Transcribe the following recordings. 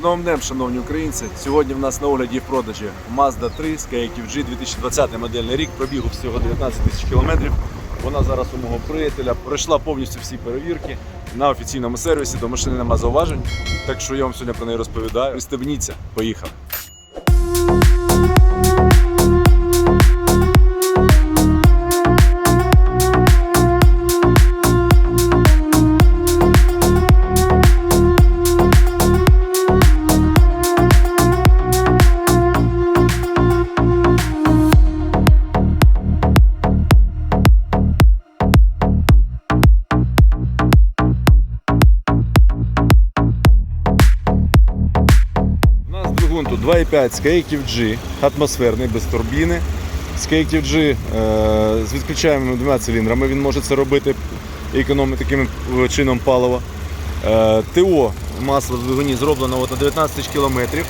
З новим днем, шановні українці! Сьогодні в нас на огляді в продажі Mazda 3 Skyactiv-G 2020 модельний рік, пробігу всього 19 тисяч кілометрів. Вона зараз у мого приятеля пройшла повністю всі перевірки на офіційному сервісі. До машини нема зауважень. Так що я вам сьогодні про неї розповідаю. Пристебніться, поїхали. 2,5 Skyactiv G, атмосферний, без турбіни. Skyactiv G е, з відключаємими двома циліндрами. Він може це робити і економити таким чином палива. Е, ТО масло в двигуні зроблено от на 19 тисяч кілометрів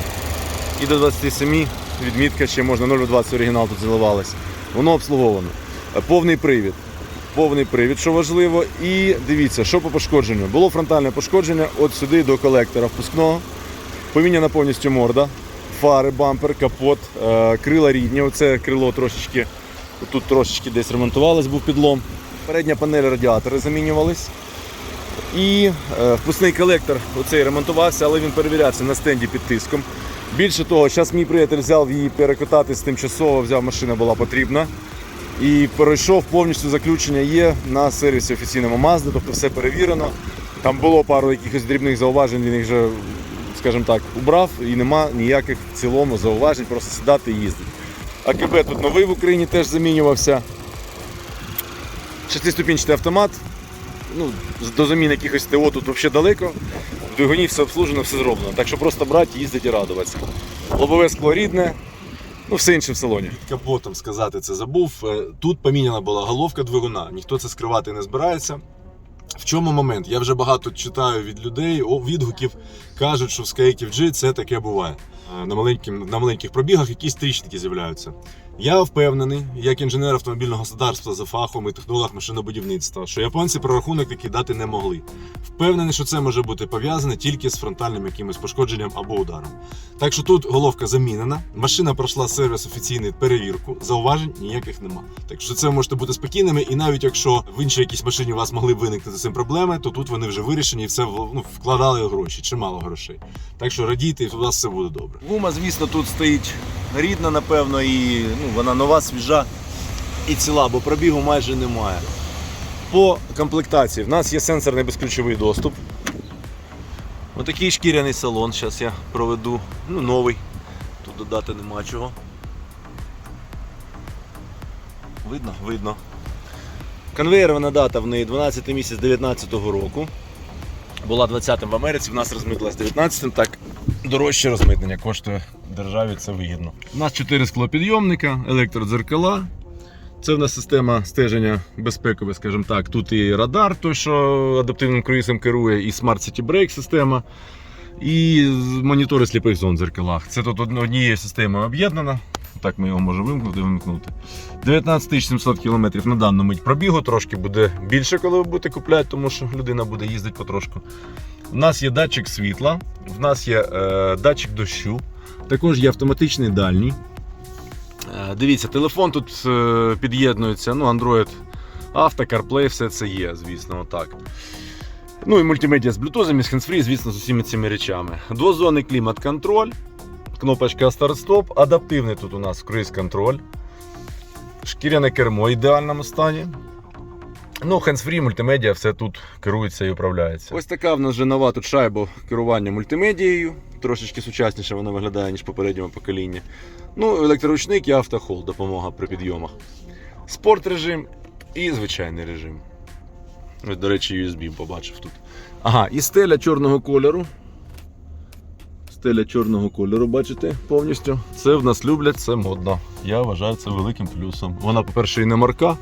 і до 27 відмітка ще можна 0,20 оригінал тут заливалось. Воно обслуговано. Е, Повний привід. Повний привід, що важливо. І дивіться, що по пошкодженню. Було фронтальне пошкодження от сюди до колектора впускного. Поміняна повністю морда, фари, бампер, капот, е, крила рідні. Оце крило трошечки, тут трошечки десь ремонтувалось, був підлом. Передня панель радіатори замінювались. І е, впускний колектор оцей ремонтувався, але він перевірявся на стенді під тиском. Більше того, зараз мій приятель взяв її перекотатись тимчасово, взяв машина була потрібна. І пройшов повністю заключення є на сервісі офіційному Mazda, тобто все перевірено. Там було пару якихось дрібних зауважень, він їх вже, скажімо так, убрав і нема ніяких в цілому зауважень, просто сідати і їздити. АКБ тут новий в Україні теж замінювався. Шестиступінчатий автомат. Ну, до заміни якихось ТО тут взагалі далеко. В двигуні все обслужено, все зроблено. Так що просто брати, їздити і радуватися. Лобове скло рідне, ну все інше в салоні. Капотом сказати це забув. Е, Тут поміняна була головка двигуна, ніхто це скривати не збирається. В чому момент? Я вже багато читаю від людей, відгуків кажуть, що в Skate FG це таке буває. Е, На, маленьким, на маленьких пробігах якісь тріщинки з'являються. Я впевнений, як інженер автомобільного господарства за фахом і технолог машинобудівництва, що японці прорахунок такий дати не могли. Впевнений, що це може бути пов'язане тільки з фронтальним якимось пошкодженням або ударом. Так що тут головка замінена, машина пройшла сервіс офіційний перевірку, зауважень ніяких нема. Так що це ви можете бути спокійними, і навіть якщо в іншій якійсь машині у вас могли виникнути з цим проблеми, то тут вони вже вирішені і все ну, вкладали гроші, чимало грошей. Так що радійте, і у вас все буде добре. Гума, звісно, тут стоїть рідна, напевно, і ну, вона нова, свіжа і ціла, бо пробігу майже немає. По комплектації в нас є сенсорний безключовий доступ. Отакий шкіряний салон, зараз я проведу. Ну, новий. Тут додати нема чого. Видно? Видно. Конвейерована дата в неї 12 місяць 2019 року. Була 20-м в Америці, в нас розмитилась 19-м, так дорожче розмитнення коштує державі, це вигідно. У нас 4 склопідйомника, електродзеркала. Це в нас система стеження безпекове, скажімо так. Тут і радар, той, що адаптивним круїзом керує, і Smart City Brake система, і монітори сліпих зон в дзеркалах. Це тут однією системою об'єднано. Так ми його можемо вимкнути вимкнути. 19 700 км на даному мить пробігу, трошки буде більше, коли ви будете купляти, тому що людина буде їздити потрошку. У нас є датчик світла, в нас є е, датчик дощу, також є автоматичний дальній. Е, Дивіться, телефон тут е, під'єднується, ну, Android Auto, CarPlay, все це є, звісно, отак. Ну і мультимедіа з Bluetooth, і hands-free, звісно, з усіма цими речами. Двозонний клімат-контроль, кнопочка старт-стоп, адаптивний тут у нас круїз-контроль, шкіряне кермо в ідеальному стані. Ну, hands-free, мультимедіа, все тут керується і управляється. Ось така в нас вже нова тут шайба керування мультимедією. Трошечки сучасніше вона виглядає, ніж попередньому поколінні. Ну, електроручник і автохол, допомога при підйомах. Спорт режим і звичайний режим. До речі, USB побачив тут. Ага, і стеля чорного кольору. Стеля чорного кольору, бачите, повністю. Це в нас люблять, це модно. Я вважаю це великим плюсом. Вона, по-перше, і не марка.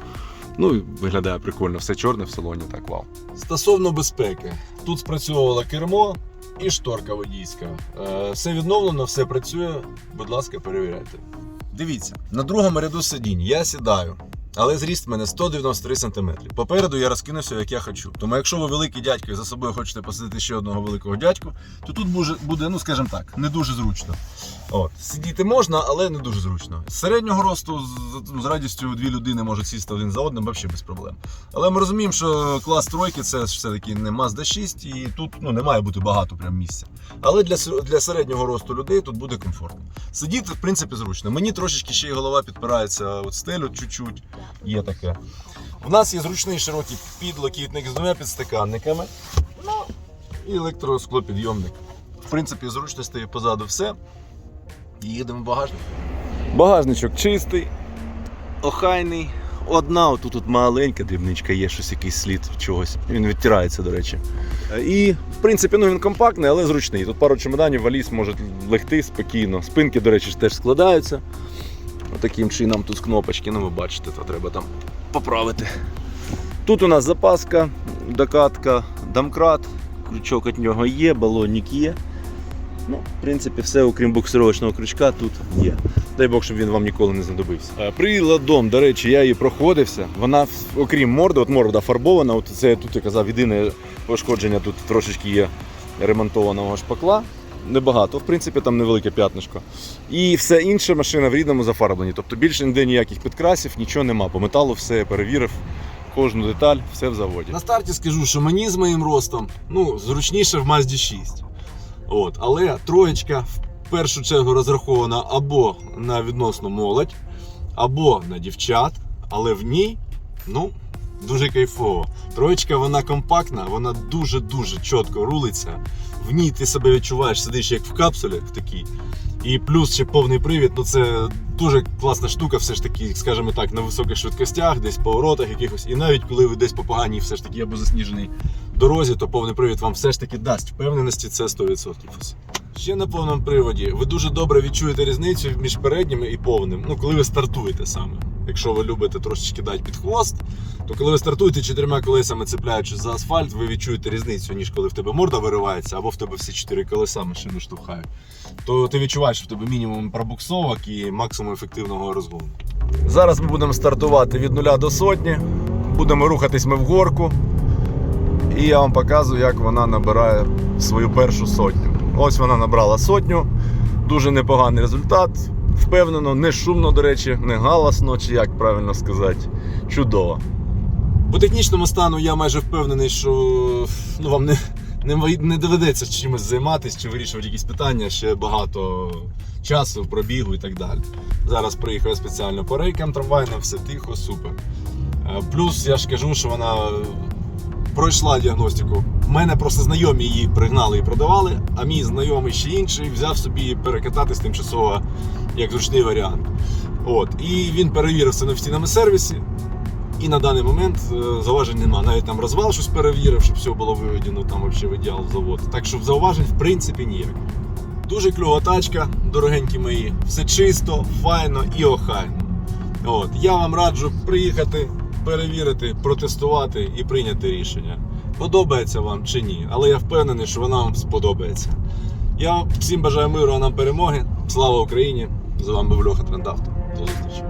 Ну, і виглядає прикольно, все чорне в салоні, так вау. Стосовно безпеки, тут спрацьовувало кермо і шторка водійська. Е, Все відновлено, все працює. Будь ласка, перевіряйте. Дивіться, на другому ряду сидінь я сідаю. Але зріст мене 193 см. Попереду я розкинувся, як я хочу. Тому якщо ви великий дядько і за собою хочете посадити ще одного великого дядьку, то тут буде, буде ну скажімо так, не дуже зручно. От. Сидіти можна, але не дуже зручно. З середнього росту з, ну, з радістю дві людини можуть сісти один за одним, взагалі без проблем. Але ми розуміємо, що клас тройки це все-таки не Mazda 6, і тут ну, не має бути багато прям місця. Але для, для середнього росту людей тут буде комфортно. Сидіти, в принципі, зручно. Мені трошечки ще й голова підпирається от стелю чуть-чуть. Є таке. У нас є зручний широкий підлокітник з двома підстаканниками. Ну, і електросклопідйомник. В принципі, зручностей позаду все. І їдемо в багажник. Багажничок чистий, охайний. Одна, отут тут маленька дрібничка є, щось якийсь слід чогось. Він відтирається, до речі. І, в принципі, ну він компактний, але зручний. Тут пару чемоданів, валіз може легти спокійно. Спинки, до речі, теж складаються. Отаким чином тут кнопочки, ну ви бачите, то треба там поправити. Тут у нас запаска, докатка, домкрат, крючок від нього є, балонник є. Ну, в принципі, все, окрім буксировочного крючка, тут є. Дай Бог, щоб він вам ніколи не знадобився. Е, Приладом, до речі, я її проходився. Вона, окрім морди, от морда фарбована, от це тут я казав, єдине пошкодження, тут трошечки є ремонтованого шпакла. Небагато, в принципі, там невелике п'ятнишко. І все інше машина в рідному зафарбленні. Тобто більше ніде ніяких підкрасів, нічого нема. По металу все я перевірив, кожну деталь, все в заводі. На старті скажу, що мені з моїм ростом ну, зручніше в Mazda 6. От, але троєчка в першу чергу розрахована або на відносно молодь, або на дівчат, але в ній, ну, дуже кайфово. Троєчка вона компактна, вона дуже-дуже чітко рулиться. В ній ти себе відчуваєш, сидиш як в капсулі в такій. І плюс ще повний привід, ну це дуже класна штука, все ж таки, скажімо так, на високих швидкостях, десь поворотах якихось. І навіть коли ви десь по поганій, все ж таки або засніженій дорозі, то повний привід вам все ж таки дасть впевненості, це 100%. Ще на повному приводі ви дуже добре відчуєте різницю між переднім і повним. Ну, коли ви стартуєте саме. Якщо ви любите трошечки дати під хвост, то коли ви стартуєте чотирма колесами, цепляючись за асфальт, ви відчуєте різницю, ніж коли в тебе морда виривається, або в тебе всі чотири колеса машину штовхають. То ти відчуваєш, що в тебе мінімум пробуксовок і максимум ефективного розгону. Зараз ми будемо стартувати від нуля до сотні. Будемо рухатись ми в горку. І я вам показую, як вона набирає свою першу сотню. Ось вона набрала сотню. Дуже непоганий результат. Впевнено, не шумно, до речі, не галасно, чи як правильно сказати. Чудово. По технічному стану я майже впевнений, що ну, вам не, не, не доведеться чимось займатися чи вирішувати якісь питання. Ще багато часу, пробігу і так далі. Зараз приїхав спеціально по рейкам трамвайним, все тихо, супер. Е, Плюс я ж кажу, що вона пройшла діагностику. У мене просто знайомі її пригнали і продавали, а мій знайомий ще інший взяв собі перекататись тимчасово як зручний варіант. От. І він перевірив це на офіційному сервісі. І на даний момент е, зауважень нема. Навіть там розвал щось перевірив, щоб все було виведено там в ідеал завод. Так що зауважень в принципі ніяких. Дуже кльова тачка, дорогенькі мої. Все чисто, файно і охайно. От. Я вам раджу приїхати, перевірити, протестувати і прийняти рішення. Подобається вам чи ні, але я впевнений, що вона вам сподобається. Я всім бажаю миру, а нам перемоги. Слава Україні! З вами був Льоха Трендавто. До зустрічі.